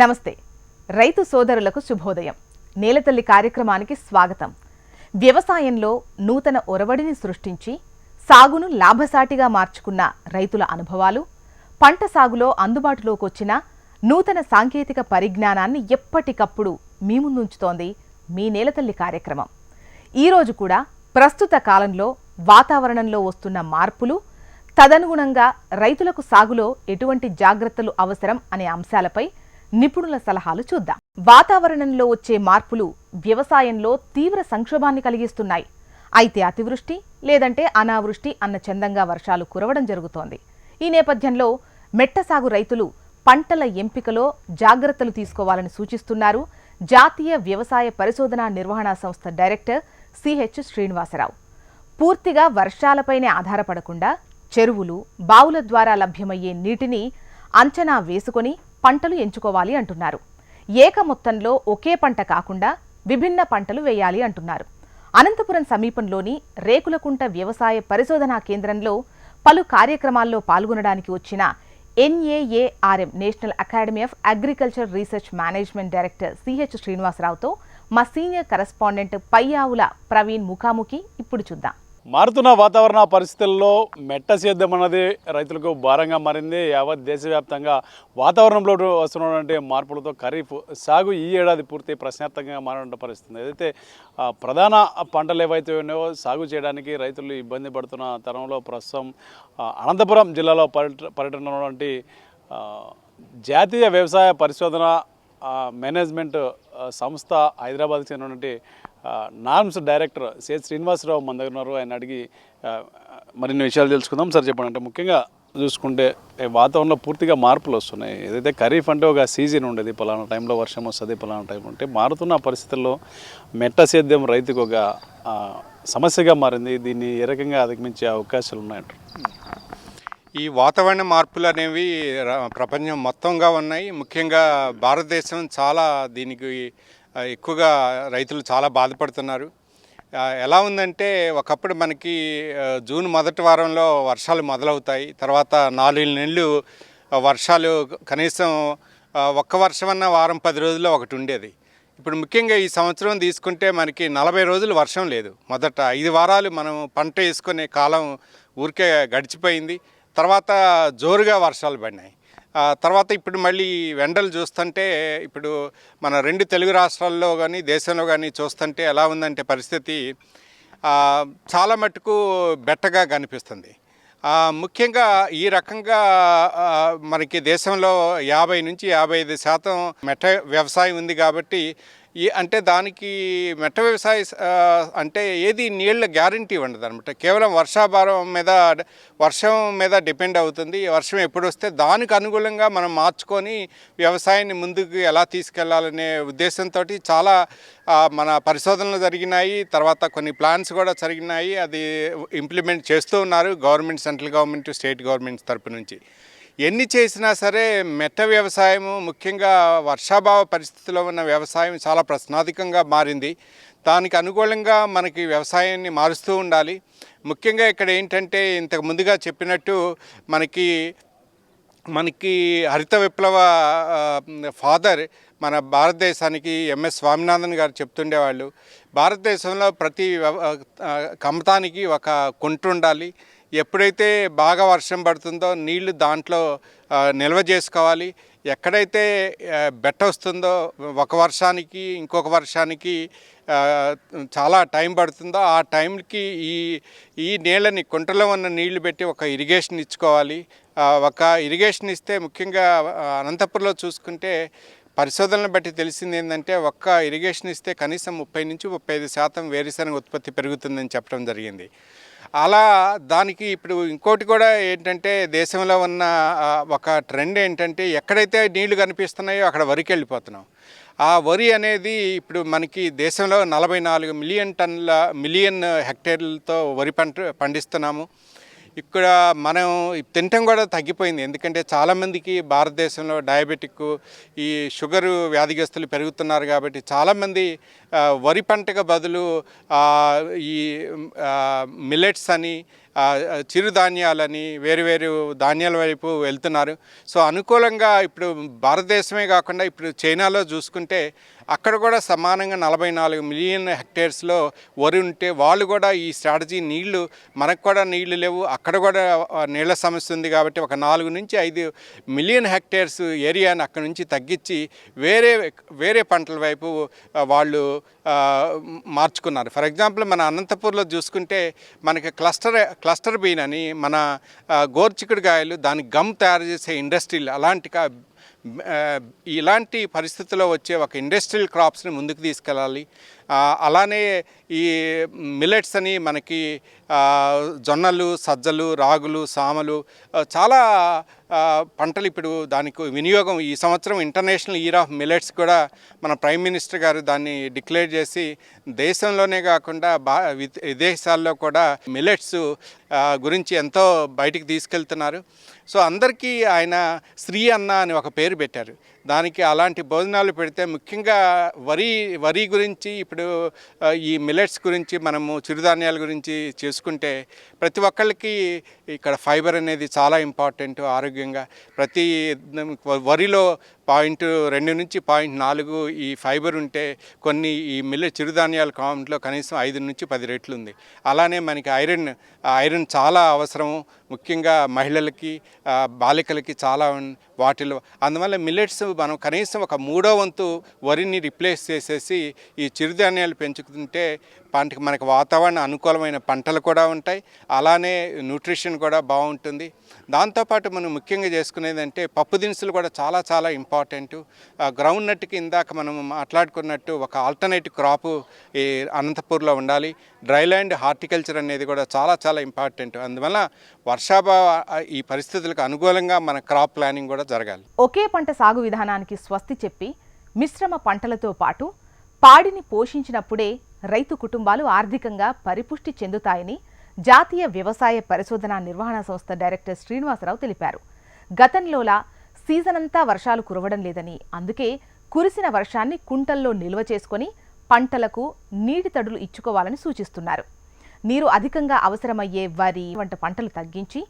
నమస్తే. రైతు సోదరులకు శుభోదయం. నేలతల్లి కార్యక్రమానికి స్వాగతం. వ్యవసాయంలో నూతన ఒరవడిని సృష్టించి సాగును లాభసాటిగా మార్చుకున్న రైతుల అనుభవాలు పంట సాగులో అందుబాటులోకి వచ్చిన నూతన సాంకేతిక పరిజ్ఞానాన్ని ఎప్పటికప్పుడు మీ ముందుంచుతోంది మీ నేలతల్లి కార్యక్రమం. ఈరోజు కూడా ప్రస్తుత కాలంలో వాతావరణంలో వస్తున్న మార్పులు తదనుగుణంగా రైతులకు సాగులో ఎటువంటి జాగ్రత్తలు అవసరం అనే అంశాలపై నిపుణుల సలహాలు చూద్దాం. వాతావరణంలో వచ్చే మార్పులు వ్యవసాయంలో తీవ్ర సంక్షోభాన్ని కలిగిస్తున్నాయి. అయితే అతివృష్టి లేదంటే అనావృష్టి అన్న చందంగా వర్షాలు కురవడం జరుగుతోంది. ఈ నేపథ్యంలో మెట్ట సాగు రైతులు పంటల ఎంపికలో జాగ్రత్తలు తీసుకోవాలని సూచిస్తున్నారు. జాతీయ వ్యవసాయ పరిశోధనా నిర్వహణ సంస్థ డైరెక్టర్ సిహెచ్ శ్రీనివాసరావు. పూర్తిగా వర్షాలపైనే ఆధారపడకుండా చెరువులు బావుల ద్వారా లభ్యమయ్యే నీటిని అంచనా వేసుకొని పంటలు ఎంచుకోవాలి అంటున్నారు. ఏక మొత్తంలో ఒకే పంట కాకుండా విభిన్న పంటలు వేయాలి అంటున్నారు. అనంతపురం సమీపంలోని రేకులకుంట వ్యవసాయ పరిశోధనా కేంద్రంలో పలు కార్యక్రమాల్లో పాల్గొనడానికి వచ్చిన NAARM national academy of agriculture research management director CH శ్రీనివాసరావుతో మా సీనియర్ కరెస్పాండెంట్ పయ్యావుల ప్రవీణ్ ముఖాముఖి ఇప్పుడు చూద్దాం. మారుతున్న వాతావరణ పరిస్థితుల్లో మెట్ట సేద్యం అన్నది రైతులకు భారంగా మారింది. యావత్ దేశవ్యాప్తంగా వాతావరణంలో వస్తున్నటువంటి మార్పులతో ఖరీఫ్ సాగు ఈ ఏడాది పూర్తి ప్రశ్నార్థకంగా మారిన పరిస్థితి. ఏదైతే ప్రధాన పంటలు ఏవైతే ఉన్నాయో సాగు చేయడానికి రైతులు ఇబ్బంది పడుతున్న తరంలో ప్రస్తుతం అనంతపురం జిల్లాలో పర్యట పర్యటన ఉన్నటువంటి జాతీయ వ్యవసాయ పరిశోధన మేనేజ్మెంట్ సంస్థ హైదరాబాద్కి చెందినటువంటి నార్మ్స్ డైరెక్టర్ సి శ్రీనివాసరావు మన దగ్గర ఉన్నారు. ఆయన అడిగి మరిన్ని విషయాలు తెలుసుకుందాం. సార్ చెప్పండి. అంటే ముఖ్యంగా చూసుకుంటే వాతావరణంలో పూర్తిగా మార్పులు వస్తున్నాయి. ఏదైతే ఖరీఫ్ అంటే ఒక సీజన్ ఉండేది పలానా టైంలో వర్షం వస్తుంది పలానా టైం ఉంటే మారుతున్న పరిస్థితుల్లో మెట్ట సేద్యం రైతుకు ఒక సమస్యగా మారింది. దీన్ని ఏ రకంగా అధిగమించే అవకాశాలు ఉన్నాయంట ఈ వాతావరణ మార్పులు అనేవి ప్రపంచం మొత్తంగా ఉన్నాయి. ముఖ్యంగా భారతదేశం చాలా దీనికి ఎక్కువగా రైతులు చాలా బాధపడుతున్నారు. ఎలా ఉందంటే ఒకప్పుడు మనకి జూన్ మొదటి వారంలో వర్షాలు మొదలవుతాయి. తర్వాత నాలుగు నెలలు వర్షాలు కనీసం ఒక్క ఒక్క వర్షమన్న వారం పది రోజుల్లో ఒకటి ఉండేది. ఇప్పుడు ముఖ్యంగా ఈ సంవత్సరం తీసుకుంటే మనకి నలభై రోజులు వర్షం లేదు. మొదట ఐదు వారాలు మనం పంట వేసుకునే కాలం ఊరికే గడిచిపోయింది. తర్వాత జోరుగా వర్షాలు పడినాయి. తర్వాత ఇప్పుడు మళ్ళీ ఎండలు చూస్తుంటే ఇప్పుడు మన రెండు తెలుగు రాష్ట్రాల్లో కానీ దేశంలో కానీ చూస్తుంటే ఎలా ఉందంటే పరిస్థితి చాలా మటుకు బెట్టగా కనిపిస్తుంది. ముఖ్యంగా ఈ రకంగా మనకి దేశంలో యాభై నుంచి యాభై ఐదు శాతం మెట్ట వ్యవసాయం ఉంది కాబట్టి ఈ అంటే దానికి మెట్ట వ్యవసాయ అంటే ఏది నీళ్ళ గ్యారంటీ ఉండదు అనమాట కేవలం వర్షాభారం మీద వర్షం మీద డిపెండ్ అవుతుంది. వర్షం ఎప్పుడు వస్తే దానికి అనుగుణంగా మనం మార్చుకొని వ్యవసాయాన్ని ముందుకు ఎలా తీసుకెళ్ళాలనే ఉద్దేశంతో చాలా మన పరిశోధనలు జరిగినాయి. తర్వాత కొన్ని ప్లాన్స్ కూడా జరిగినాయి. అది ఇంప్లిమెంట్ చేస్తూ ఉన్నారు government central government state governments తరపు నుంచి. ఎన్ని చేసినా సరే మెట్ట వ్యవసాయము ముఖ్యంగా వర్షాభావ పరిస్థితిలో ఉన్న వ్యవసాయం చాలా ప్రశ్నాధికంగా మారింది. దానికి అనుకూలంగా మనకి వ్యవసాయాన్ని మారుస్తూ ఉండాలి. ముఖ్యంగా ఇక్కడ ఏంటంటే ఇంతకు ముందుగా చెప్పినట్టు మనకి మనకి హరిత విప్లవ ఫాదర్ మన భారతదేశానికి ఎంఎస్ స్వామినాథన్ గారు చెప్తుండేవాళ్ళు. భారతదేశంలో ప్రతి వ్యవ- కమతానికి ఒక కుంట ఉండాలి ఎప్పుడైతే బాగా వర్షం పడుతుందో నీళ్ళు దాంట్లో నిల్వ చేసుకోవాలి. ఎక్కడైతే బెట్ట వస్తుందో ఒక వర్షానికి ఇంకొక వర్షానికి చాలా టైం పడుతుందో ఆ టైంకి ఈ ఈ నీళ్ళని కుంటలో ఉన్న నీళ్ళు పెట్టి ఒక ఇరిగేషన్ ఇచ్చుకోవాలి. ఒక ఇరిగేషన్ ఇస్తే ముఖ్యంగా అనంతపురంలో చూసుకుంటే పరిశోధనలు బట్టి తెలిసింది ఏంటంటే ఒక్క ఇరిగేషన్ ఇస్తే కనీసం ముప్పై నుంచి ముప్పై ఐదు శాతం వేరుశనగ ఉత్పత్తి పెరుగుతుందని చెప్పడం జరిగింది. అలా దానికి ఇప్పుడు ఇంకోటి కూడా ఏంటంటే దేశంలో ఉన్న ఒక ట్రెండ్ ఏంటంటే ఎక్కడైతే నీళ్ళు కనిపిస్తున్నాయో అక్కడ వరికి వెళ్ళిపోతున్నాం. ఆ వరి అనేది ఇప్పుడు మనకి దేశంలో నలభై నాలుగు మిలియన్ టన్నుల మిలియన్ హెక్టేర్లతో వరి పంట పండిస్తున్నాము. ఇక్కడ మనం తినటం కూడా తగ్గిపోయింది. ఎందుకంటే చాలామందికి భారతదేశంలో డయాబెటిక్ ఈ షుగరు వ్యాధిగ్రస్తులు పెరుగుతున్నారు కాబట్టి చాలామంది వరి పంటకు బదులు ఈ మిల్లెట్స్ అని చిరుధాన్యాలని వేరు వేరు ధాన్యాల వైపు వెళ్తున్నారు. సో అనుకూలంగా ఇప్పుడు భారతదేశమే కాకుండా ఇప్పుడు చైనాలో చూసుకుంటే అక్కడ కూడా సమానంగా నలభై నాలుగు మిలియన్ హెక్టేర్స్లో వరి ఉంటే వాళ్ళు కూడా ఈ స్ట్రాటజీ నీళ్ళు మనకు కూడా నీళ్ళు లేవు అక్కడ కూడా నీళ్ళ సమస్య ఉంది కాబట్టి ఒక నాలుగు నుంచి ఐదు మిలియన్ హెక్టేర్స్ ఏరియాని అక్కడ నుంచి తగ్గించి వేరే వేరే పంటల వైపు వాళ్ళు మార్చుకున్నారు. ఫర్ ఎగ్జాంపుల్ మన అనంతపూర్లో చూసుకుంటే మనకి క్లస్టర్ క్లస్టర్ బీన్ అని మన గోర్చికుడు కాయలు దాని గమ్ తయారు చేసే ఇండస్ట్రీలు అలాంటి కా- ఇలాంటి పరిస్థితుల్లో వచ్చే ఒక ఇండస్ట్రియల్ క్రాప్స్ని ముందుకు తీసుకెళ్ళాలి. అలానే ఈ మిల్లెట్స్ అని మనకి జొన్నలు సజ్జలు రాగులు సామలు చాలా పంటలు ఇప్పుడు దానికి వినియోగం ఈ సంవత్సరం ఇంటర్నేషనల్ ఇయర్ ఆఫ్ మిల్లెట్స్ కూడా మన ప్రైమ్ మినిస్టర్ గారు దాన్ని డిక్లేర్ చేసి దేశంలోనే కాకుండా బా విదేశాల్లో కూడా మిల్లెట్స్ గురించి ఎంతో బయటికి తీసుకెళ్తున్నారు. సో అందరికీ ఆయన శ్రీ అన్న అని ఒక పేరు పెట్టారు. దానికి అలాంటి భోజనాలు పెడితే ముఖ్యంగా వరి వరి గురించి ఇప్పుడు ఈ మిలెట్స్ గురించి మనము చిరుధాన్యాల గురించి చేసుకుంటే ప్రతి ఒక్కళ్ళకి ఇక్కడ ఫైబర్ అనేది చాలా ఇంపార్టెంట్ ఆరోగ్యంగా ప్రతి వరిలో పాయింట్ రెండు నుంచి పాయింట్ నాలుగు ఈ ఫైబర్ ఉంటే కొన్ని ఈ మిల్ల చిరుధాన్యాల కాంట్లో కనీసం ఐదు నుంచి పది రెట్లు ఉంది అలానే మనకి ఐరన్ ఐరన్ చాలా అవసరం. ముఖ్యంగా మహిళలకి బాలికలకి చాలా వాటిలో. అందువల్ల మిల్లెట్స్ మనం కనీసం ఒక మూడో వంతు వరిని రిప్లేస్ చేసేసి ఈ చిరుధాన్యాలు పెంచుకుంటే పంటకి మనకి వాతావరణ అనుకూలమైన పంటలు కూడా ఉంటాయి. అలానే న్యూట్రిషన్ కూడా బాగుంటుంది. దాంతోపాటు మనం ముఖ్యంగా చేసుకునేది అంటే పప్పు దినుసులు కూడా చాలా చాలా ఇంపార్టెంట్. గ్రౌండ్ నట్కి ఇందాక మనం మాట్లాడుకున్నట్టు ఒక ఆల్టర్నేటివ్ క్రాప్ ఈ అనంతపూర్లో ఉండాలి. డ్రైల్యాండ్ హార్టికల్చర్ అనేది కూడా చాలా చాలా ఇంపార్టెంట్. అందువల్ల వర్షాభావ ఈ పరిస్థితులకు అనుకూలంగా మన క్రాప్ ప్లానింగ్ కూడా జరగాలి. ఒకే పంట సాగు విధానానికి స్వస్తి చెప్పి మిశ్రమ పంటలతో పాటు పాడిని పోషించినప్పుడే రైతు కుటుంబాలు ఆర్థికంగా పరిపుష్టి చెందుతాయని జాతీయ వ్యవసాయ పరిశోధన నిర్వహణ సంస్థ డైరెక్టర్ శ్రీనివాసరావు తెలిపారు. గతంలోలా సీజన్ అంతా వర్షాలు కురవడం లేదని అందుకే కురిసిన వర్షాన్ని కుంటల్లో నిల్వ చేసుకొని పంటలకు నీటి తడులు ఇచ్చుకోవాలని సూచిస్తున్నారు. నీరు అధికంగా అవసరమయ్యే వరి వంటి పంటలు తగ్గించి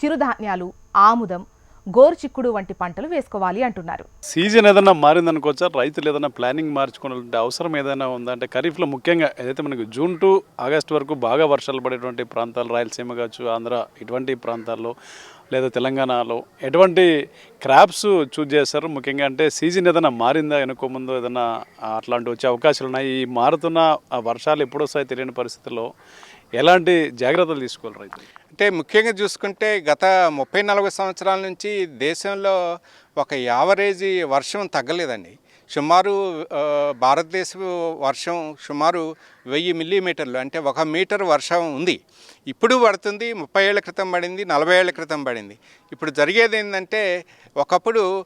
చిరుధాన్యాలు ఆముదం గోరుచిక్కుడు వంటి పంటలు వేసుకోవాలి అంటున్నారు. సీజన్ ఏదైనా మారిందనుకోవచ్చా? రైతులు ఏదైనా ప్లానింగ్ మార్చుకోవాలంటే అవసరం ఏదైనా ఉందా? అంటే ఖరీఫ్లో ముఖ్యంగా ఏదైతే మనకి జూన్ టు ఆగస్ట్ వరకు బాగా వర్షాలు పడేటువంటి ప్రాంతాలు రాయలసీమ కావచ్చు ఆంధ్ర ఇటువంటి ప్రాంతాల్లో లేదా తెలంగాణలో ఎటువంటి క్రాప్స్ చూజ్ చేస్తారు? ముఖ్యంగా అంటే సీజన్ ఏదైనా మారిందా? వెనుక ముందు ఏదైనా అట్లాంటి వచ్చే అవకాశాలు ఉన్నాయి. ఈ మారుతున్న ఆ వర్షాలు ఎప్పుడొస్తాయో తెలియని పరిస్థితుల్లో ఎలాంటి జాగ్రత్తలు తీసుకోవాలి రైతులు అంటే ముఖ్యంగా చూసుకుంటే గత ముప్పై నలభై సంవత్సరాల నుంచి దేశంలో ఒక యావరేజీ వర్షం తగ్గలేదండి. సుమారు ఆ, భారతదేశ వర్షం సుమారు వెయ్యి మిల్లీమీటర్లు అంటే ఒక మీటర్ వర్షం ఉంది. ఇప్పుడు పడుతుంది ముప్పై ఏళ్ళ క్రితం పడింది నలభై ఏళ్ళ క్రితం పడింది. ఇప్పుడు జరిగేది ఏంటంటే ఒకప్పుడు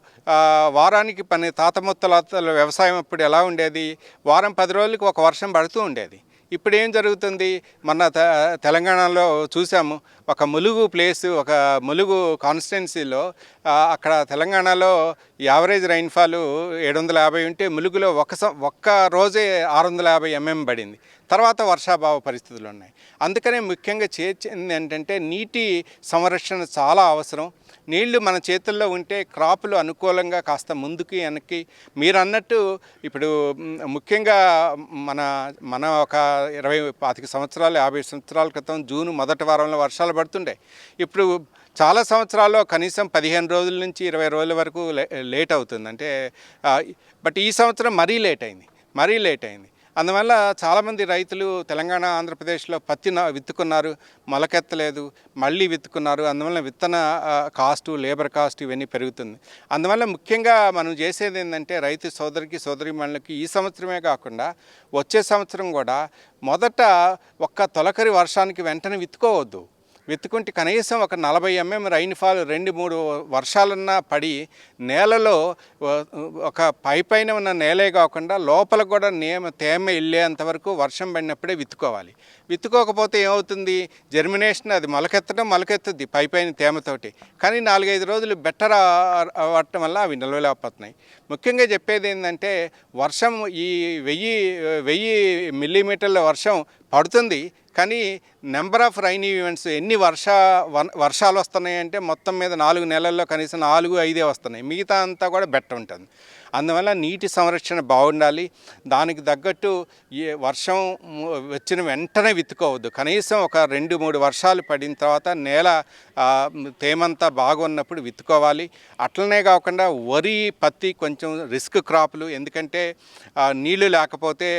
వారానికి పని తాత వ్యవసాయం అప్పుడు ఎలా ఉండేది? వారం పది రోజులకు ఒక వర్షం పడుతూ ఉండేది. ఇప్పుడు ఏం జరుగుతుంది? మన తె- తెలంగాణలో చూసాము ఒక ములుగు ప్లేస్ ఒక ములుగు కాన్స్టిట్యున్సీలో అక్కడ తెలంగాణలో యావరేజ్ రైన్ఫాల్ ఏడు వందల యాభై ఉంటే ములుగులో ఒక ఒక్క రోజే ఆరు వందల యాభై ఎంఎం పడింది. తర్వాత వర్షాభావ పరిస్థితులు ఉన్నాయి. అందుకనే ముఖ్యంగా చేర్చింది ఏంటంటే నీటి సంరక్షణ చాలా అవసరం. నీళ్ళు మన చేతుల్లో ఉంటే క్రాపులు అనుకూలంగా కాస్త ముందుకి వెనక్కి. మీరు అన్నట్టు ఇప్పుడు ముఖ్యంగా మన మన ఒక ఇరవై పాతిక సంవత్సరాలు యాభై సంవత్సరాల క్రితం జూన్ మొదటి వారంలో వర్షాలు పడుతుండే. ఇప్పుడు చాలా సంవత్సరాల్లో కనీసం పదిహేను రోజుల నుంచి ఇరవై రోజుల వరకు లే- లేట్ అవుతుంది. అంటే బట్ ఈ సంవత్సరం మరీ లేట్ అయింది. మరీ లేట్ అయింది. అందువల్ల చాలామంది రైతులు తెలంగాణ ఆంధ్రప్రదేశ్లో పత్తి విత్తుకున్నారు మొలకెత్తలేదు మళ్ళీ విత్తుకున్నారు. అందువల్ల విత్తన కాస్టు లేబర్ కాస్ట్ ఇవన్నీ పెరుగుతుంది. అందువల్ల ముఖ్యంగా మనం చేసేది ఏంటంటే రైతు సోదరికి సోదరి ఈ సంవత్సరమే కాకుండా వచ్చే సంవత్సరం కూడా మొదట ఒక్క తొలకరి వర్షానికి వెంటనే విత్తుకోవద్దు. విత్తుకుంటే కనీసం ఒక నలభై ఎంఎం రైన్ఫాల్ రెండు మూడు వర్షాలన్నా పడి నేలలో ఒక పై పైన ఉన్న నేలే కాకుండా లోపల కూడా నేమ తేమ వెళ్ళేంత వరకు వర్షం పడినప్పుడే విత్తుకోవాలి. విత్తుకోకపోతే ఏమవుతుంది? జర్మినేషన్ అది మొలకెత్తడం మొలకెత్తుద్ది పై పైన తేమతోటి. కానీ నాలుగైదు రోజులు బెటర్ అవ్వటం వల్ల అవి నిలవలేకపోతున్నాయి. ముఖ్యంగా చెప్పేది ఏంటంటే వర్షం ఈ వెయ్యి వెయ్యి మిల్లీమీటర్ల వర్షం పడుతుంది. కానీ నెంబర్ ఆఫ్ రైనీ ఈవెంట్స్ ఎన్ని వర్ష వర్షాలు వస్తున్నాయి అంటే మొత్తం మీద నాలుగు నెలల్లో కనీసం నాలుగు ఐదే వస్తున్నాయి. మిగతా అంతా కూడా బెట్ట ఉంటుంది. అందువల్ల నీటి సంరక్షణ బాగుండాలి. దానికి తగ్గట్టు ఏ వర్షం వచ్చిన వెంటనే విత్తుకోవద్దు. కనీసం ఒక రెండు మూడు వర్షాలు పడిన తర్వాత నేల తేమంతా బాగున్నప్పుడు విత్తుకోవాలి. అట్లనే కాకుండా వరి పత్తి కొంచెం రిస్క్ క్రాప్లు. ఎందుకంటే నీళ్ళు లేకపోతే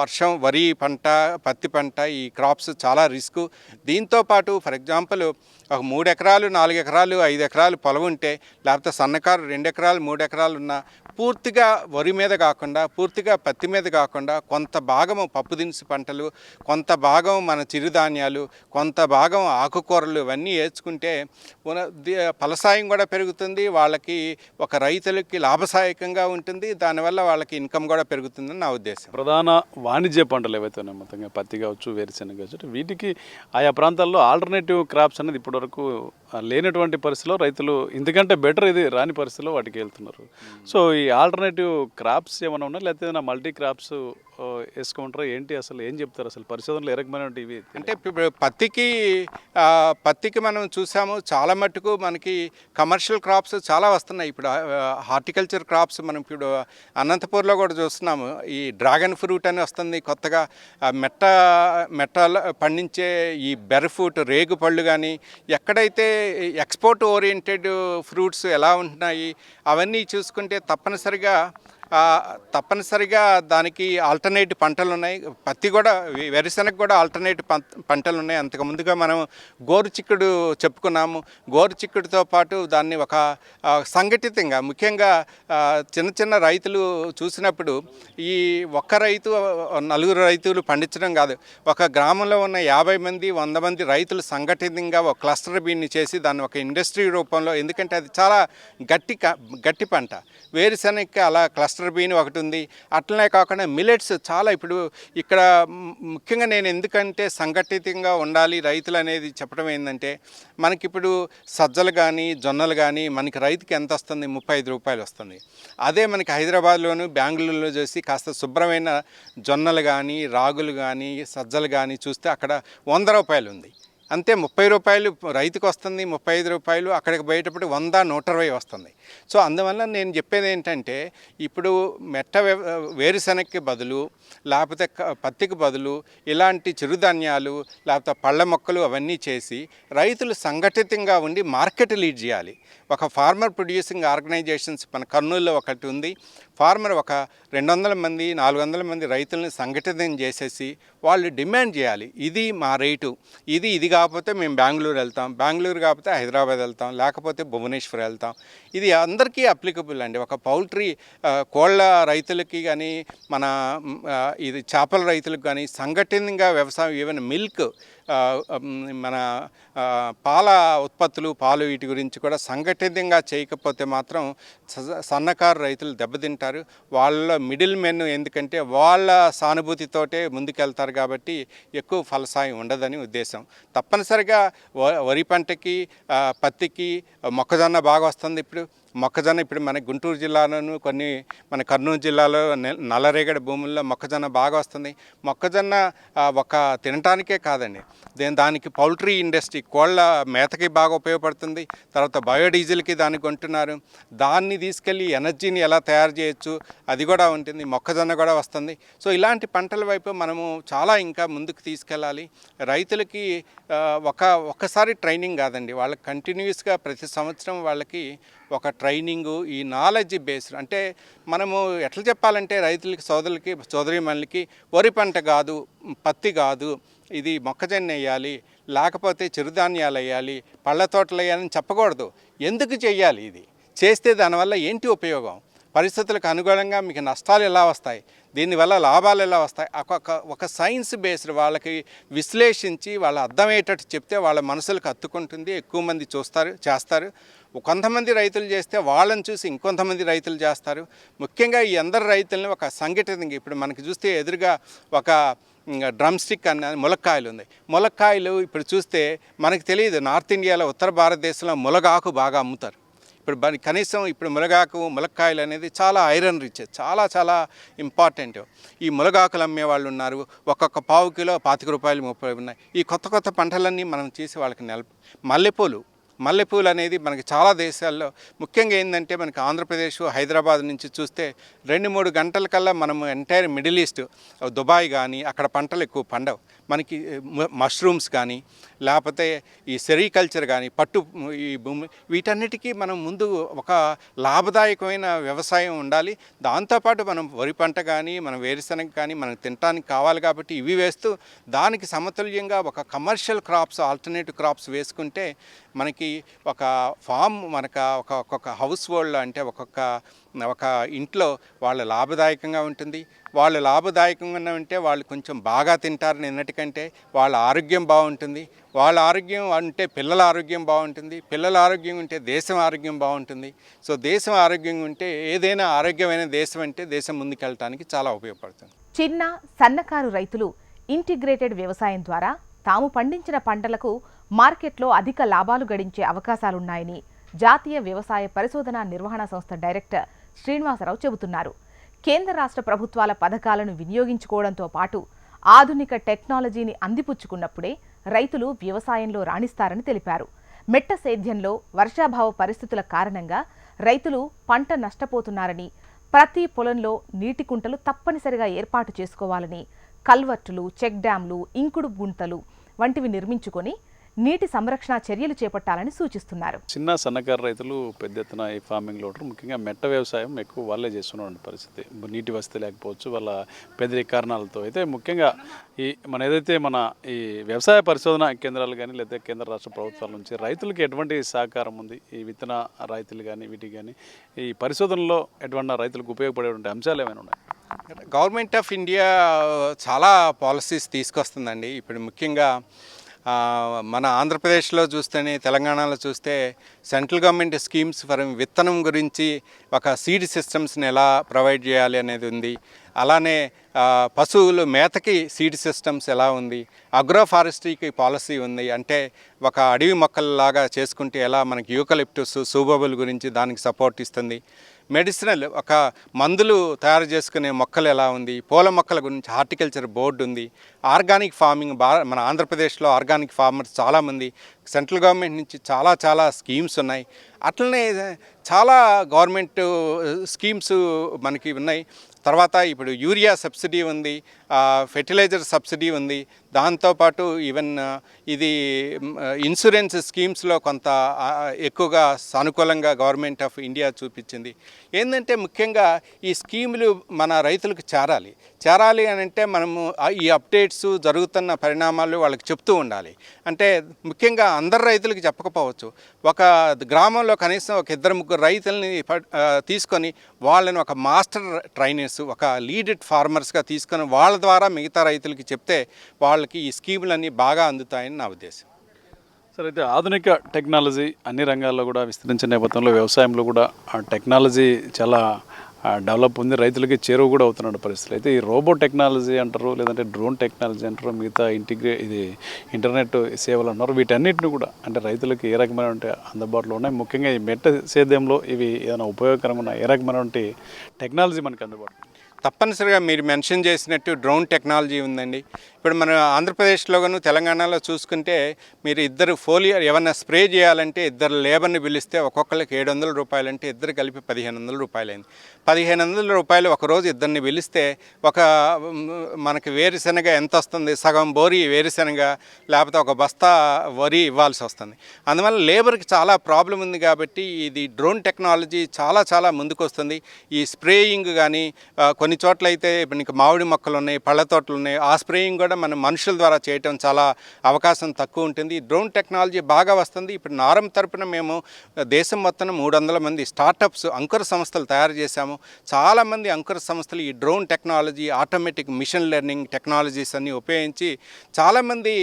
వర్షం వరి పంట పత్తి పంట ఈ క్రాప్స్ చాలా రిస్క్. దీంతో పాటు ఫర్ ఎగ్జాంపుల్ ఒక మూడు ఎకరాలు నాలుగు ఎకరాలు ఐదు ఎకరాలు పొలం ఉంటే లేకపోతే సన్నకారు రెండు ఎకరాలు మూడు ఎకరాలు ఉన్న పూర్తిగా వరి మీద కాకుండా పూర్తిగా పత్తి మీద కాకుండా కొంత భాగం పప్పు దినుసు పంటలు కొంత భాగం మన చిరుధాన్యాలు కొంత భాగం ఆకుకూరలు ఇవన్నీ వేసుకుంటే ఫలసాయం కూడా పెరుగుతుంది. వాళ్ళకి ఒక రైతులకి లాభసాయకంగా ఉంటుంది. దానివల్ల వాళ్ళకి ఇన్కమ్ కూడా పెరుగుతుందని నా ఉద్దేశం. ప్రధాన వాణిజ్య పంటలు ఏవైతే ఉన్నాయి మొత్తంగా పత్తి కావచ్చు వేరుశెనగ కావచ్చు వీటికి ఆయా ప్రాంతాల్లో ఆల్టర్నేటివ్ క్రాప్స్ అనేది ఇప్పటివరకు లేనటువంటి పరిస్థితిలో రైతులు ఎందుకంటే బెటర్ ఇది రాని పరిస్థితిలో వాటికి వెళ్తున్నారు. సో ఈ ఆల్టర్నేటివ్ క్రాప్స్ ఏమైనా ఉన్నా లేకపోతే ఏదైనా మల్టీ క్రాప్స్ వేసుకుంటారా ఏంటి అసలు ఏం చెప్తారు అసలు? పరిశోధనలు ఏ ఇవి అంటే ఇప్పుడు పత్తికి పత్తికి మనం చూసాము చాలా మట్టుకు మనకి కమర్షియల్ క్రాప్స్ చాలా వస్తున్నాయి. ఇప్పుడు హార్టికల్చర్ క్రాప్స్ మనం ఇప్పుడు అనంతపూర్లో కూడా చూస్తున్నాము. ఈ డ్రాగన్ ఫ్రూట్ అని వస్తుంది. కొత్తగా మెట్ట మెట్టలో పండించే ఈ బెర్ ఫ్రూట్ రేగు పళ్ళు కానీ ఎక్కడైతే ఎక్స్పోర్ట్ ఓరియంటెడ్ ఫ్రూట్స్ ఎలా ఉంటున్నాయి అవన్నీ చూసుకుంటే తప్పనిసరిగా తప్పనిసరిగా దానికి ఆల్టర్నేట్ పంటలు ఉన్నాయి పత్తి కూడా వె- వేరుశెనగ కూడా ఆల్టర్నేట్ పంటలు ఉన్నాయి అంతకు ముందుగా మనం గోరు చిక్కుడు చెప్పుకున్నాము. గోరు చిక్కుడుతో పాటు దాన్ని ఒక సంఘటితంగా ముఖ్యంగా చిన్న చిన్న రైతులు చూసినప్పుడు ఈ ఒక్క రైతు నలుగురు రైతులు పండించడం కాదు. ఒక గ్రామంలో ఉన్న యాభై మంది వంద మంది రైతులు సంఘటితంగా ఒక క్లస్టర్ బీన్ని చేసి దాన్ని ఒక ఇండస్ట్రీ రూపంలో ఎందుకంటే అది చాలా గట్టి క- గట్టి పంట. వేరుశెనగకి అలా క్లస్టర్ బీన్ ఒకటి ఉంది అట్లనే కాకుండా మిలెట్స్ చాలా ఇప్పుడు ఇక్కడ ముఖ్యంగా నేను ఎందుకంటే సంఘటితంగా ఉండాలి రైతులు అనేది చెప్పడం ఏంటంటే మనకిప్పుడు సజ్జలు కానీ జొన్నలు కానీ మనకి రైతుకి ఎంత వస్తుంది? ముప్పై ఐదు రూపాయలు వస్తుంది. అదే మనకి హైదరాబాద్లోను బెంగళూరులో చూసి కాస్త శుభ్రమైన జొన్నలు కానీ రాగులు కానీ సజ్జలు కానీ చూస్తే అక్కడ వంద రూపాయలు ఉంది అంతే ముప్పై రూపాయలు రైతుకు వస్తుంది ముప్పై ఐదు రూపాయలు అక్కడికి పోయేటప్పుడు వంద నూట ఇరవై వస్తుంది. సో అందువల్ల నేను చెప్పేది ఏంటంటే ఇప్పుడు మెట్ట వే- వేరుశెనగకి బదులు లేకపోతే పత్తికి బదులు ఇలాంటి చిరుధాన్యాలు లేకపోతే పళ్ళ మొక్కలు అవన్నీ చేసి రైతులు సంఘటితంగా ఉండి మార్కెట్ లీడ్ చేయాలి. ఒక ఫార్మర్ ప్రొడ్యూసింగ్ ఆర్గనైజేషన్స్ మన కర్నూలులో ఒకటి ఉంది. ఫార్మర్ ఒక రెండు వందల మంది నాలుగు వందల మంది రైతులను సంఘటితం చేసేసి వాళ్ళు డిమాండ్ చేయాలి. ఇది మా రేటు. ఇది ఇది కాకపోతే మేము బెంగళూరు వెళ్తాం. బెంగళూరు కాకపోతే హైదరాబాద్ వెళ్తాం. లేకపోతే భువనేశ్వర్ వెళ్తాం. ఇది అందరికీ అప్లికబుల్ అండి. ఒక పౌల్ట్రీ కోళ్ళ రైతులకి కానీ మన ఇది చేపల రైతులకు కానీ సంఘటితంగా వ్యవసాయం ఈవెన్ మిల్క్ మన పాల ఉత్పత్తులు పాలు వీటి గురించి కూడా సంఘటితంగా చేయకపోతే మాత్రం స- సన్నకారు రైతులు దెబ్బతింటారు. వాళ్ళ మిడిల్ మెన్ ఎందుకంటే వాళ్ళ సానుభూతితోటే ముందుకెళ్తారు కాబట్టి ఎక్కువ ఫలసాయం ఉండదని ఉద్దేశం. తప్పనిసరిగా వ- వరి పంటకి పత్తికి మొక్కజొన్న బాగా వస్తుంది ఇప్పుడు. మొక్కజొన్న ఇప్పుడు మన గుంటూరు జిల్లాలోను కొన్ని మన కర్నూలు జిల్లాలో నల్లరేగడి భూముల్లో మొక్కజొన్న బాగా వస్తుంది. మొక్కజొన్న ఒక తినటానికే కాదండి. దేని దానికి పౌల్ట్రీ ఇండస్ట్రీ కోళ్ళ మేతకి బాగా ఉపయోగపడుతుంది. తర్వాత బయోడీజిల్కి దాన్ని కొంటున్నారు. దాన్ని తీసుకెళ్ళి ఎనర్జీని ఎలా తయారు చేయొచ్చు అది కూడా ఉంటుంది. మొక్కజొన్న కూడా వస్తుంది. సో ఇలాంటి పంటల వైపు మనము చాలా ఇంకా ముందుకు తీసుకెళ్ళాలి. రైతులకి ఒక ఒక్కసారి ట్రైనింగ్ కాదండి. వాళ్ళకి కంటిన్యూస్గా ప్రతి సంవత్సరం వాళ్ళకి ఒక ట్రైనింగు ఈ నాలెడ్జ్ బేస్డ్ అంటే మనము ఎట్లా చెప్పాలంటే రైతులకి సోదరులకి సోదరిమణులకి వరి పంట కాదు పత్తి కాదు ఇది మొక్కజొన్న వేయాలి లేకపోతే చిరుధాన్యాలు వేయాలి పళ్ళ తోటలు వేయాలని చెప్పకూడదు. ఎందుకు చేయాలి ఇది? చేస్తే దానివల్ల ఏంటి ఉపయోగం? పరిస్థితులకు అనుగుణంగా మీకు నష్టాలు ఎలా వస్తాయి? దీనివల్ల లాభాలు ఎలా వస్తాయి? ఒక ఒక సైన్స్ బేస్డ్ వాళ్ళకి విశ్లేషించి వాళ్ళ అర్థమయ్యేటట్టు చెప్తే వాళ్ళ మనసులకు హత్తుకుంటుంది ఎక్కువ మంది చూస్తారు చేస్తారు. కొంతమంది రైతులు చేస్తే వాళ్ళని చూసి ఇంకొంతమంది రైతులు చేస్తారు. ముఖ్యంగా ఈ అందరు రైతుల్ని ఒక సంఘటన ఇప్పుడు మనకి చూస్తే ఎదురుగా ఒక డ్రమ్ స్టిక్ అన్న ములక్కాయలు ఉంది. ములక్కాయలు ఇప్పుడు చూస్తే మనకి తెలియదు నార్త్ ఇండియాలో ఉత్తర భారతదేశంలో ములగాకు బాగా అమ్ముతారు. ఇప్పుడు కనీసం ఇప్పుడు మునగాకు ములక్కాయలు అనేది చాలా ఐరన్ రిచ్ చాలా చాలా ఇంపార్టెంట్. ఈ మునగాకులు అమ్మే వాళ్ళు ఉన్నారు. ఒక్కొక్క పావు కిలో పాతిక రూపాయలు ముప్పై ఉన్నాయి. ఈ కొత్త కొత్త పంటలన్నీ మనం చేసి వాళ్ళకి నెల మల్లెపూలు మల్లెపూలు అనేది మనకి చాలా దేశాల్లో ముఖ్యంగా ఏంటంటే మనకి ఆంధ్రప్రదేశ్ హైదరాబాద్ నుంచి చూస్తే రెండు మూడు గంటల కల్లా మనం ఎంటైర్ మిడిల్ ఈస్ట్ దుబాయ్ కానీ అక్కడ పంటలు ఎక్కువ పండవు. మనకి మష్రూమ్స్ కానీ లేకపోతే ఈ సెరికల్చర్ కానీ పట్టు ఈ భూమి వీటన్నిటికీ మనం ముందు ఒక లాభదాయకమైన వ్యవసాయం ఉండాలి. దాంతోపాటు మనం వరి పంట కానీ మనం వేరుశనగ కానీ మనకు తినటానికి కావాలి కాబట్టి ఇవి వేస్తూ దానికి సమతుల్యంగా ఒక కమర్షియల్ క్రాప్స్ ఆల్టర్నేటివ్ క్రాప్స్ వేసుకుంటే మనకి ఒక ఫామ్ మనకు ఒక ఒక్కొక్క హౌస్ హోల్డ్ అంటే ఒక్కొక్క ఒక ఇంట్లో వాళ్ళ లాభదాయకంగా ఉంటుంది. వాళ్ళు లాభదాయకంగా ఉంటే వాళ్ళు కొంచెం బాగా తింటారు నిన్నటికంటే వాళ్ళ ఆరోగ్యం బాగుంటుంది. వాళ్ళ ఆరోగ్యం ఉంటే పిల్లల ఆరోగ్యం బాగుంటుంది. పిల్లల ఆరోగ్యం ఉంటే దేశం ఆరోగ్యం బాగుంటుంది. సో దేశం ఆరోగ్యంగా ఉంటే ఏదైనా ఆరోగ్యమైన దేశం అంటే దేశం ముందుకెళ్ళటానికి చాలా ఉపయోగపడుతుంది. చిన్న సన్నకారు రైతులు ఇంటిగ్రేటెడ్ వ్యవసాయం ద్వారా తాము పండించిన పంటలకు మార్కెట్లో అధిక లాభాలు గడించే అవకాశాలున్నాయని జాతీయ వ్యవసాయ పరిశోధన నిర్వహణ సంస్థ డైరెక్టర్ శ్రీనివాసరావు చెబుతున్నారు. కేంద్ర రాష్ట్ర ప్రభుత్వాల పథకాలను వినియోగించుకోవడంతో పాటు ఆధునిక టెక్నాలజీని అందిపుచ్చుకున్నప్పుడే రైతులు వ్యవసాయంలో రాణిస్తారని తెలిపారు. మెట్ట సేద్యంలో వర్షాభావ పరిస్థితుల కారణంగా రైతులు పంట నష్టపోతున్నారని ప్రతి పొలంలో నీటి కుంటలు తప్పనిసరిగా ఏర్పాటు చేసుకోవాలని కల్వర్టులు చెక్ డ్యాంలు ఇంకుడు గుంతలు వంటివి నిర్మించుకొని నీటి సంరక్షణ చర్యలు చేపట్టాలని సూచిస్తున్నారు. చిన్న సన్నకారు రైతులు పెద్ద ఎత్తున ఈ ఫార్మింగ్లో ఉంటారు ముఖ్యంగా మెట్ట వ్యవసాయం ఎక్కువ వాళ్ళే చేస్తున్న పరిస్థితి. నీటి వసతి లేకపోవచ్చు వాళ్ళ పెద్ద కారణాలతో అయితే ముఖ్యంగా ఈ మన ఏదైతే మన ఈ వ్యవసాయ పరిశోధన కేంద్రాలు కానీ లేదా కేంద్ర రాష్ట్ర ప్రభుత్వాల నుంచి రైతులకి ఎటువంటి సహకారం ఉంది? ఈ విత్తన రైతులు కానీ వీటికి కానీ ఈ పరిశోధనలో ఎటువంటి రైతులకు ఉపయోగపడేటువంటి అంశాలు ఏమైనా ఉన్నాయి? గవర్నమెంట్ ఆఫ్ ఇండియా చాలా పాలసీస్ తీసుకొస్తుందండి. ఇప్పుడు ముఖ్యంగా మన ఆంధ్రప్రదేశ్లో చూస్తేనే తెలంగాణలో చూస్తే సెంట్రల్ గవర్నమెంట్ స్కీమ్స్ ఫర్ విత్తనం గురించి ఒక సీడ్ సిస్టమ్స్ని ఎలా ప్రొవైడ్ చేయాలి అనేది ఉంది. అలానే పశువులు మేతకి సీడ్ సిస్టమ్స్ ఎలా ఉంది. అగ్రో ఫారెస్ట్రీకి పాలసీ ఉంది. అంటే ఒక అడవి మొక్కలలాగా చేసుకుంటే ఎలా మనకి యూకలిప్టస్ సూబబుల్ గురించి దానికి సపోర్ట్ ఇస్తుంది. మెడిసినల్ ఒక మందులు తయారు చేసుకునే మొక్కలు ఎలా ఉంది? పూల మొక్కల గురించి హార్టికల్చర్ బోర్డు ఉంది. ఆర్గానిక్ ఫార్మింగ్ బా మన ఆంధ్రప్రదేశ్లో ఆర్గానిక్ ఫార్మర్స్ చాలామంది సెంట్రల్ గవర్నమెంట్ నుంచి చాలా చాలా స్కీమ్స్ ఉన్నాయి. అట్లనే చాలా గవర్నమెంట్ స్కీమ్స్ మనకి ఉన్నాయి. తర్వాత ఇప్పుడు యూరియా సబ్సిడీ ఉంది. ఫెర్టిలైజర్ సబ్సిడీ ఉంది. దాంతోపాటు ఈవెన్ ఇది ఇన్సూరెన్స్ స్కీమ్స్లో కొంత ఎక్కువగా సానుకూలంగా గవర్నమెంట్ ఆఫ్ ఇండియా చూపించింది. ఏంటంటే ముఖ్యంగా ఈ స్కీములు మన రైతులకు చేరాలి. చేరాలి అని అంటే మనము ఈ అప్డేట్స్ జరుగుతున్న పరిణామాలు వాళ్ళకి చెప్తూ ఉండాలి. అంటే ముఖ్యంగా అందరు రైతులకు చెప్పకపోవచ్చు. ఒక గ్రామంలో కనీసం ఒక ఇద్దరు ముగ్గురు రైతుల్ని తీసుకొని వాళ్ళని ఒక మాస్టర్ ట్రైనర్స్ ఒక లీడెడ్ ఫార్మర్స్గా తీసుకొని వాళ్ళ ద్వారా మిగతా రైతులకి చెప్తే వాళ్ళకి ఈ స్కీములన్నీ బాగా అందుతాయని నా ఉద్దేశం. సరే అయితే ఆధునిక టెక్నాలజీ అన్ని రంగాల్లో కూడా విస్తరించిన నేపథ్యంలో వ్యవసాయంలో కూడా ఆ టెక్నాలజీ చాలా డెవలప్ ఉంది. రైతులకి చేరువ కూడా అవుతున్న పరిస్థితులు. అయితే ఈ రోబో టెక్నాలజీ అంటారు లేదంటే డ్రోన్ టెక్నాలజీ అంటారు మిగతా ఇంటిగ్రే ఇది ఇంటర్నెట్ సేవలు అంటారు వీటన్నిటిని కూడా అంటే రైతులకు ఏ రకమైనటువంటి అందుబాటులో ఉన్నాయి? ముఖ్యంగా ఈ మెట్ట సేద్యంలో ఇవి ఏదైనా ఉపయోగకరమైన ఏ రకమైనటువంటి టెక్నాలజీ మనకి అందుబాటులో తప్పనిసరిగా మీరు మెన్షన్ చేసినట్టు డ్రోన్ టెక్నాలజీ ఉందండి. ఇప్పుడు మన ఆంధ్రప్రదేశ్లోను తెలంగాణలో చూసుకుంటే మీరు ఇద్దరు ఫోలియర్ ఏమన్నా స్ప్రే చేయాలంటే ఇద్దరు లేబర్ని పిలిస్తే ఒక్కొక్కరికి ఏడు వందల రూపాయలు అంటే ఇద్దరు కలిపి పదిహేను వందల రూపాయలైంది. పదిహేను వందల రూపాయలు ఒక రోజు ఇద్దరిని పిలిస్తే ఒక మనకి వేరుశనగ ఎంత వస్తుంది సగం బోరి వేరుశనగ లేకపోతే ఒక బస్తా వరి ఇవ్వాల్సి వస్తుంది. అందువల్ల లేబర్కి చాలా ప్రాబ్లం ఉంది కాబట్టి ఇది డ్రోన్ టెక్నాలజీ చాలా చాలా ముందుకు వస్తుంది ఈ స్ప్రేయింగ్ కానీ కొన్ని చోట్ల అయితే ఇప్పుడు నీకు మామిడి మొక్కలు ఉన్నాయి పళ్ళ తోటలు ఉన్నాయి ఆ స్ప్రేయింగ్ కూడా మనం మనుషుల ద్వారా చేయటం చాలా అవకాశం తక్కువ ఉంటుంది. ఈ డ్రోన్ టెక్నాలజీ బాగా వస్తుంది. ఇప్పుడు నారం తరపున మేము దేశం మొత్తం మూడు వందల మంది స్టార్టప్స్ అంకుర సంస్థలు తయారు చేశాము. చాలామంది అంకుర సంస్థలు ఈ drone technology automatic machine learning technologies అన్ని ఉపయోగించి చాలామంది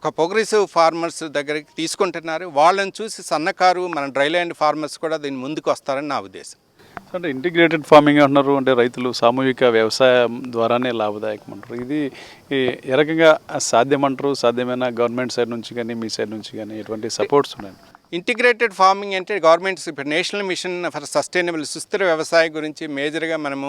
ఒక ప్రోగ్రెసివ్ ఫార్మర్స్ దగ్గరికి తీసుకుంటున్నారు. వాళ్ళని చూసి సన్నకారు మన డ్రైల్యాండ్ ఫార్మర్స్ కూడా దీని ముందుకు వస్తారని నా ఉద్దేశం. అంటే ఇంటిగ్రేటెడ్ ఫార్మింగ్ అంటున్నారు. అంటే రైతులు సామూహిక వ్యవసాయం ద్వారానే లాభదాయకం అంటారు ఇది ఈ ఏ రకంగా సాధ్యమంటారు? సాధ్యమైన గవర్నమెంట్ సైడ్ నుంచి కానీ మీ సైడ్ నుంచి కానీ ఎటువంటి సపోర్ట్స్ ఉన్నాయి? ఇంటిగ్రేటెడ్ ఫార్మింగ్ అంటే గవర్నమెంట్స్ ఇప్పుడు నేషనల్ మిషన్ ఫర్ సస్టైనబుల్ సుస్థిర వ్యవసాయం గురించి మేజర్గా మనము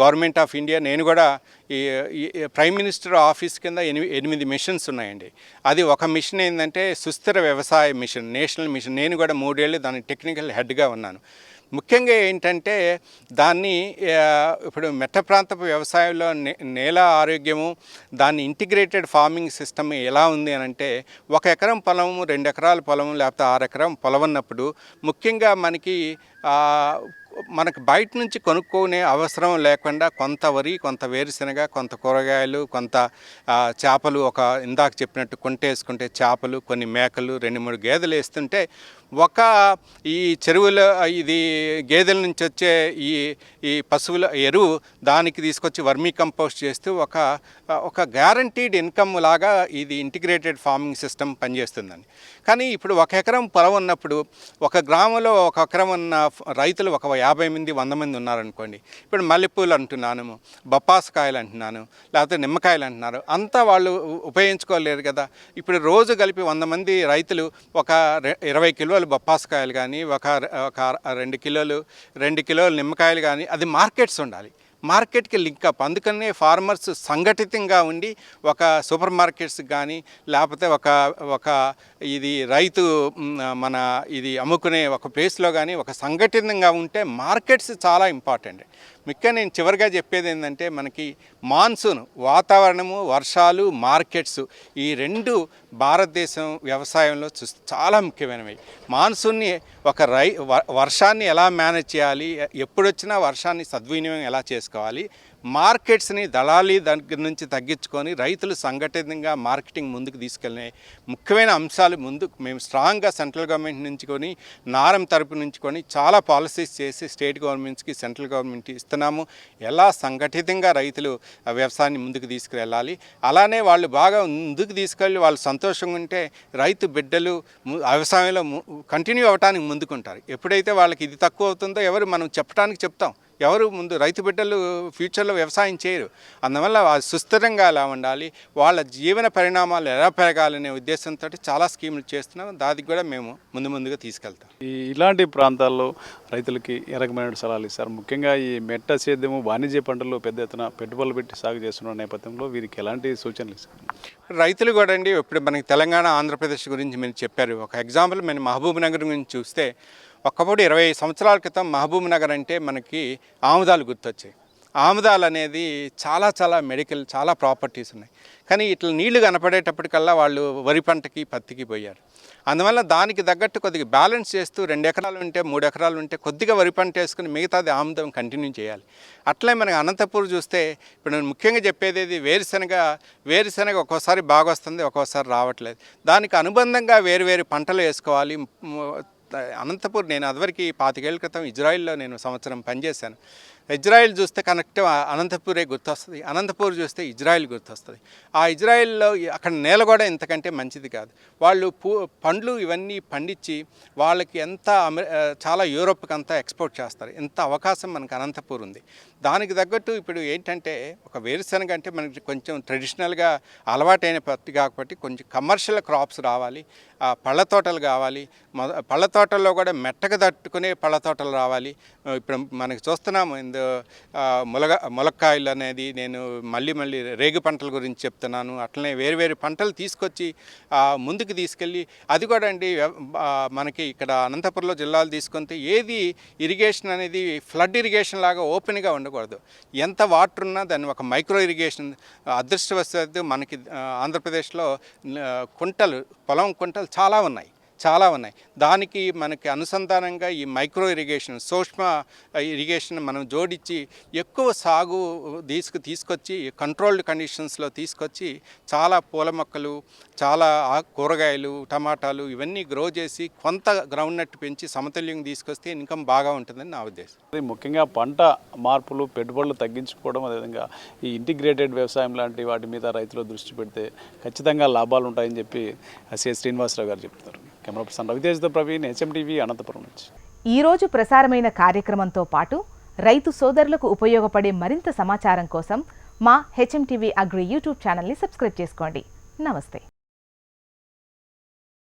గవర్నమెంట్ ఆఫ్ ఇండియా నేను కూడా ఈ ఈ ప్రైమ్ మినిస్టర్ ఆఫీస్ కింద ఎనిమిది ఎనిమిది మిషన్స్ ఉన్నాయండి. అది ఒక మిషన్ ఏంటంటే సుస్థిర వ్యవసాయ మిషన్ నేషనల్ మిషన్. నేను కూడా మూడేళ్ళు దాని టెక్నికల్ హెడ్గా ఉన్నాను. ముఖ్యంగా ఏంటంటే దాన్ని ఇప్పుడు మెట్ట ప్రాంతపు వ్యవసాయంలో నేల ఆరోగ్యము దాన్ని ఇంటిగ్రేటెడ్ ఫార్మింగ్ సిస్టమ్ ఎలా ఉంది అని అంటే ఒక ఎకరం పొలము రెండు ఎకరాల పొలం లేకపోతే ఆరు ఎకరం పొలం ఉన్నప్పుడు ముఖ్యంగా మనకి మనకు బయట నుంచి కొనుక్కునే అవసరం లేకుండా కొంత వరి కొంత వేరుశనగ కొంత కూరగాయలు కొంత చేపలు ఒక ఇందాక చెప్పినట్టు కొంటేసుకుంటే చేపలు కొన్ని మేకలు రెండు మూడు గేదెలు వేస్తుంటే ఒక ఈ చెరువులో ఇది గేదెల నుంచి వచ్చే ఈ ఈ పశువుల ఎరువు దానికి తీసుకొచ్చి వర్మీ కంపోస్ట్ చేస్తూ ఒక ఒక గ్యారంటీడ్ ఇన్కమ్ లాగా ఇది ఇంటిగ్రేటెడ్ ఫార్మింగ్ సిస్టమ్ పనిచేస్తుందండి. కానీ ఇప్పుడు ఒక ఎకరం పొలం ఉన్నప్పుడు ఒక గ్రామంలో ఒక ఎకరం ఉన్న రైతులు ఒక యాభై మంది వంద మంది ఉన్నారనుకోండి. ఇప్పుడు మల్లెపూలు అంటున్నాను బొప్పాసకాయలు అంటున్నాను లేకపోతే నిమ్మకాయలు అంటున్నారు. అంతా వాళ్ళు ఉపయోగించుకోలేరు కదా. ఇప్పుడు రోజు కలిపి వంద మంది రైతులు ఒక ఇరవై కిలోలు బొప్పాసకాయలు కానీ ఒక ఒక రెండు కిలోలు రెండు కిలోలు నిమ్మకాయలు కానీ అది మార్కెట్స్ ఉండాలి. మార్కెట్కి లింక్ అప్. అందుకనే ఫార్మర్స్ సంఘటితంగా ఉండి ఒక సూపర్ మార్కెట్స్ కానీ లేకపోతే ఒక ఒక ఇది రైతు మన ఇది అమ్ముకునే ఒక ప్లేస్లో కానీ ఒక సంఘటితంగా ఉంటే మార్కెట్స్ చాలా ఇంపార్టెంట్. ముఖ్యంగా నేను చివరిగా చెప్పేది ఏంటంటే మనకి మాన్సూన్ వాతావరణము వర్షాలు మార్కెట్స్ ఈ రెండు భారతదేశం వ్యవసాయంలో చూస్ చాలా ముఖ్యమైనవి. మాన్సూన్ని ఒక రై వ- వర్షాన్ని ఎలా మేనేజ్ చేయాలి ఎప్పుడొచ్చినా వర్షాన్ని సద్వినియోగం ఎలా చేసుకోవాలి మార్కెట్స్ని దళాలి దగ్గర నుంచి తగ్గించుకొని రైతులు సంఘటితంగా మార్కెటింగ్ ముందుకు తీసుకెళ్ళిన ముఖ్యమైన అంశాలు ముందు మేము స్ట్రాంగ్గా సెంట్రల్ గవర్నమెంట్ నుంచి కొని నారం తరపు నుంచి కొని చాలా పాలసీస్ చేసి స్టేట్ గవర్నమెంట్స్కి సెంట్రల్ గవర్నమెంట్ ఇస్తున్నాము. ఎలా సంఘటితంగా రైతులు వ్యవసాయాన్ని ముందుకు తీసుకువెళ్ళాలి అలానే వాళ్ళు బాగా ముందుకు తీసుకెళ్ళి వాళ్ళు సంతోషంగా ఉంటే రైతు బిడ్డలు ము- వ్యవసాయంలో కంటిన్యూ అవ్వడానికి ముందుకుంటారు. ఎప్పుడైతే వాళ్ళకి ఇది తక్కువ అవుతుందో ఎవరు మనం చెప్పడానికి చెప్తాం. ఎవరు ముందు రైతు బిడ్డలు ఫ్యూచర్లో వ్యవసాయం చేయరు. అందువల్ల సుస్థిరంగా ఎలా ఉండాలి వాళ్ళ జీవన పరిణామాలు ఎలా పెరగాలనే ఉద్దేశంతో చాలా స్కీములు చేస్తున్నాం. దానికి కూడా మేము ముందు ముందుగా తీసుకెళ్తాం. ఈ ఇలాంటి ప్రాంతాల్లో రైతులకి ఏ రకమైన సలహాలు ఇస్తారు? ముఖ్యంగా ఈ మెట్ట సేద్యము వాణిజ్య పంటలు పెద్ద ఎత్తున పెట్టుబడులు పెట్టి సాగు చేస్తున్న నేపథ్యంలో వీరికి ఎలాంటి సూచనలు ఇస్తారు? రైతులు కూడా అండి ఇప్పుడు మనకి తెలంగాణ ఆంధ్రప్రదేశ్ గురించి మీరు చెప్పారు. ఒక ఎగ్జాంపుల్ మేము మహబూబ్ నగర్ గురించి చూస్తే ఒకప్పుడు ఇరవై సంవత్సరాల క్రితం మహబూబ్ నగర్ అంటే మనకి ఆముదాలు గుర్తొచ్చాయి. ఆముదాలు అనేది చాలా చాలా మెడికల్ చాలా ప్రాపర్టీస్ ఉన్నాయి. కానీ ఇట్లా నీళ్ళు కనపడేటప్పటికల్లా వాళ్ళు వరి పంటకి పత్తికి పోయారు. అందువల్ల దానికి తగ్గట్టు కొద్దిగా బ్యాలెన్స్ చేస్తూ రెండు ఎకరాలు ఉంటే మూడు ఎకరాలు ఉంటే కొద్దిగా వరి పంట వేసుకుని మిగతాది ఆముదం కంటిన్యూ చేయాలి. అట్లే మనకి అనంతపూర్ చూస్తే ఇప్పుడు నేను ముఖ్యంగా చెప్పేది ఇది వేరుశనగ వేరుశనగ ఒక్కోసారి బాగా వస్తుంది ఒక్కోసారి రావట్లేదు. దానికి అనుబంధంగా వేరు వేరు పంటలు వేసుకోవాలి. అనంతపూర్ నేను అదివరకు పాతికేళ్ళ క్రితం ఇజ్రాయిల్లో నేను సంవత్సరం పనిచేశాను. ఇజ్రాయిల్ చూస్తే కనెక్ట్ అనంతపూరే గుర్తొస్తుంది. అనంతపూర్ చూస్తే ఇజ్రాయిల్ గుర్తొస్తుంది. ఆ ఇజ్రాయిల్లో అక్కడ నేల కూడా ఇంతకంటే మంచిది కాదు. వాళ్ళు పూ పండ్లు ఇవన్నీ పండించి వాళ్ళకి ఎంత చాలా యూరోప్కి అంతా ఎక్స్పోర్ట్ చేస్తారు. ఎంత అవకాశం మనకు అనంతపూర్ ఉంది. దానికి తగ్గట్టు ఇప్పుడు ఏంటంటే ఒక వేరుశనగ అంటే మనకి కొంచెం ట్రెడిషనల్గా అలవాటైన పత్తి కాకపోతే కొంచెం కమర్షియల్ క్రాప్స్ రావాలి. ఆ పళ్ళ తోటలు కావాలి. పళ్ళ తోటల్లో కూడా మెట్టకు తట్టుకునే పళ్ళ తోటలు రావాలి. ఇప్పుడు మనకి చూస్తున్నాము అండ్ మొలగ మొలక్కాయలు ములక్కాయలు అనేది నేను మళ్ళీ మళ్ళీ రేగు పంటల గురించి చెప్తున్నాను. అట్లనే వేరు వేరు పంటలు తీసుకొచ్చి ముందుకు తీసుకెళ్ళి అది కూడా అండి మనకి ఇక్కడ అనంతపురంలో జిల్లాలు తీసుకుంటే ఏది ఇరిగేషన్ అనేది ఫ్లడ్ ఇరిగేషన్ లాగా ఓపెన్గా ఉండకూడదు. ఎంత వాటర్ ఉన్నా దాన్ని ఒక మైక్రో ఇరిగేషన్ అదృష్టవశాత్తు మనకి ఆంధ్రప్రదేశ్లో కుంటలు పొలం కుంటలు చాలా ఉన్నాయి. చాలా ఉన్నాయి. దానికి మనకి అనుసంధానంగా ఈ మైక్రో ఇరిగేషన్ సూక్ష్మ ఇరిగేషన్ మనం జోడించి ఎక్కువ సాగు తీసుకు తీసుకొచ్చి కంట్రోల్డ్ కండిషన్స్లో తీసుకొచ్చి చాలా పూల మొక్కలు చాలా కూరగాయలు టమాటాలు ఇవన్నీ గ్రో చేసి కొంత గ్రౌండ్ నట్ పెంచి సమతుల్యం తీసుకొస్తే ఇన్కమ్ బాగా ఉంటుందని నా ఉద్దేశం. అది ముఖ్యంగా పంట మార్పులు పెట్టుబడులు తగ్గించుకోవడం అదేవిధంగా ఈ ఇంటిగ్రేటెడ్ వ్యవసాయం లాంటి వాటి మీద రైతులు దృష్టి పెడితే ఖచ్చితంగా లాభాలు ఉంటాయని చెప్పి సి. శ్రీనివాసరావు గారు చెప్తారు కెమెరా పర్సన్ రవితేజ్తో ప్రవీణ్ హెచ్ఎంటీవీ అనంతపురం నుంచి. ఈ రోజు ప్రసారమైన కార్యక్రమంతో పాటు రైతు సోదరులకు ఉపయోగపడే మరింత సమాచారం కోసం మా హెచ్ఎంటీవీ అగ్రి యూట్యూబ్ ఛానల్ని సబ్స్క్రైబ్ చేసుకోండి. నమస్తే.